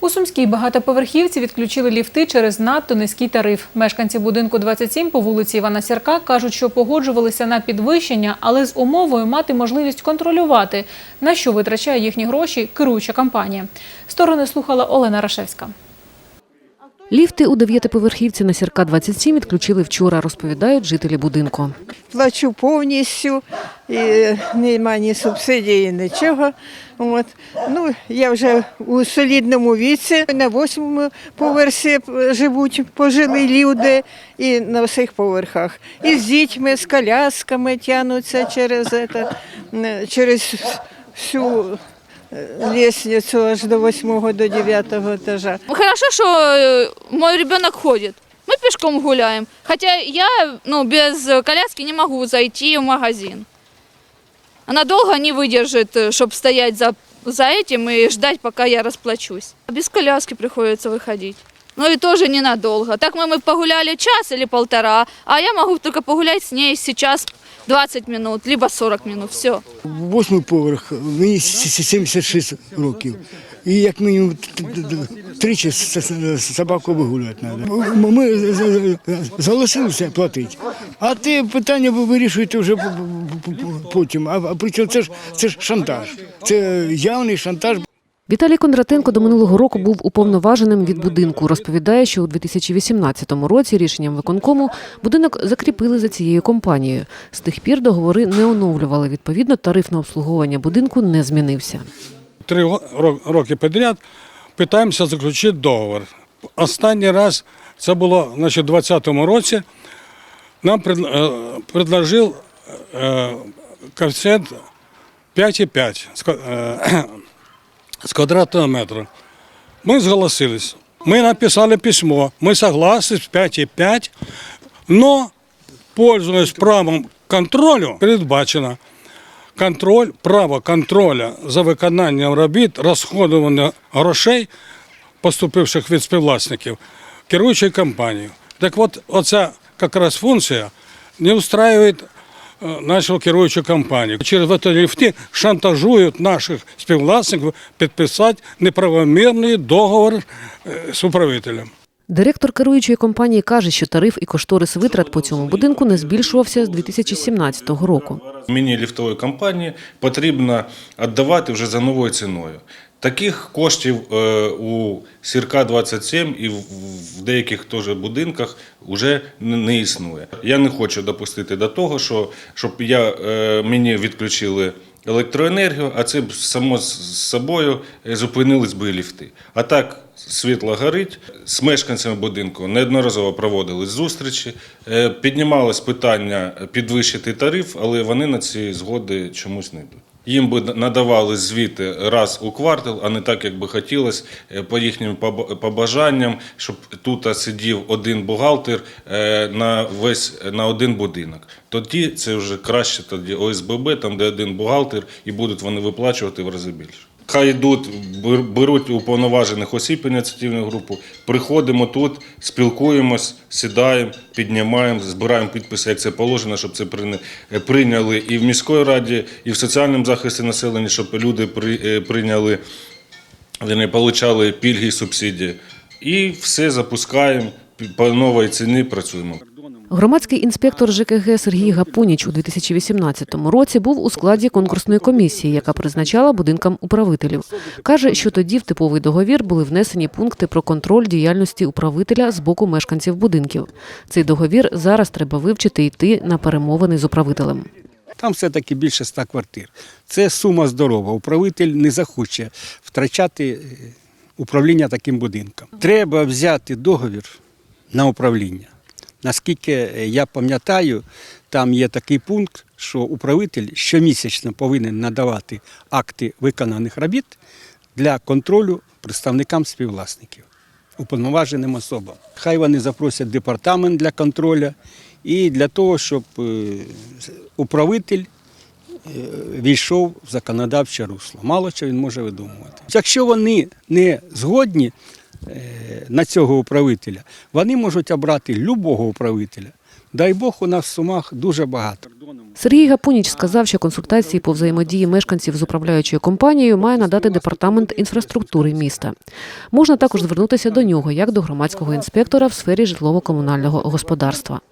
У Сумській багатоповерхівці відключили ліфти через надто низький тариф. Мешканці будинку 27 по вулиці Івана Сірка кажуть, що погоджувалися на підвищення, але з умовою мати можливість контролювати, на що витрачає їхні гроші керуюча компанія. Сторони слухала Олена Рашевська. Ліфти у дев'ятиповерхівці на Сірка 27 відключили вчора, розповідають жителі будинку. плачу повністю, і немає ні субсидії, нічого. От. Ну, я вже у солідному віці. На восьмому поверсі живуть пожилі люди і на всіх поверхах. І з дітьми, з колясками тягнуться через, это, через всю е, лестницю аж до восьмого, до дев'ятого етажа. Хорошо, что э, мой ребенок ходит. Мы пешком гуляем. Хотя я ну, без коляски не могу зайти в магазин. Она долго не выдержит, чтобы стоять за, за этим и ждать, пока я расплачусь. Без коляски приходится выходить. Ну и тоже ненадолго. Так мы, мы погуляли час или полтора, а я могу только погулять с ней сейчас 20 минут, либо 40 минут, все. Восьмий поверх, мені с- с- 76 років. І як мінімум тричі собаку вигулювати треба. Ми з- з- платити. А те питання ви вирішуєте вже потім. А причому це ж це ж шантаж. Це явний шантаж. Віталій Кондратенко до минулого року був уповноваженим від будинку. Розповідає, що у 2018 році рішенням виконкому будинок закріпили за цією компанією. З тих пір договори не оновлювали. Відповідно, тариф на обслуговування будинку не змінився. Три роки підряд питаємося заключити договор. Останній раз це було значить, у 2020 році. Нам е, предложив е, коефіцієнт 5,5 з е, з квадратного метра. Ми зголосились. Ми написали письмо. Ми согласны з 5,5, но, пользуясь правом контролю, передбачено контроль, право контроля за виконанням робіт, розходування грошей, поступивших від співвласників, керуючої компанії. Так от, оця якраз функція не устраює е, нашу керуючу компанію. Через ліфти шантажують наших співвласників підписати неправомірний договор е, з управителем. Директор керуючої компанії каже, що тариф і кошторис витрат по цьому будинку не збільшувався з 2017 року. Мені ліфтової компанії потрібно віддавати вже за новою ціною. Таких коштів е, у Сірка 27 і в- деяких теж будинках вже не не існує. Я не хочу допустити до того, що щоб я, е, мені відключили електроенергію, а це б само з собою е, зупинились би ліфти. А так світло горить. З мешканцями будинку неодноразово проводили зустрічі. Е, Піднімалось питання підвищити тариф, але вони на ці згоди чомусь не йдуть. Їм би надавали звіти раз у квартал, а не так, як би хотілося, е, по їхнім побажанням, щоб тут сидів один бухгалтер е, на весь на один будинок. Тоді це вже краще тоді ОСББ, там де один бухгалтер, і будуть вони виплачувати в рази більше. Хай йдуть, бер- беруть уповноважених осіб ініціативну групу, приходимо тут, спілкуємось, сідаємо, піднімаємо, збираємо підписи, як це положено, щоб це е, прийняли і в міській раді, і в соціальному захисті населення, щоб люди е, прийняли, вони отримали пільги і субсидії. І все запускаємо, по новій ціні працюємо. Громадський інспектор ЖКГ Сергій Гапуніч у 2018 році був у складі конкурсної комісії, яка призначала будинкам управителів. Каже, що тоді в типовий договір були внесені пункти про контроль діяльності управителя з боку мешканців будинків. Цей договір зараз треба вивчити і йти на перемовини з управителем. Там все-таки більше ста квартир. Це сума здорова. Управитель не захоче втрачати е, управління таким будинком. Треба взяти договір на управління. Наскільки е, я пам'ятаю, там є такий пункт, що управитель щомісячно повинен надавати акти виконаних робіт для контролю представникам співвласників, уповноваженим особам. Хай вони запросять департамент для контролю і для того, щоб е, управитель е, війшов в законодавче русло. Мало що він може видумувати. Якщо вони не згодні на цього управителя, вони можуть обрати любого управителя Дай Бог, у нас в Сумах дуже багато. Сергій Гапуніч сказав, що консультації по взаємодії мешканців з управляючою компанією має надати департамент інфраструктури міста. Можна також звернутися до нього як до громадського інспектора в сфері житлово-комунального господарства.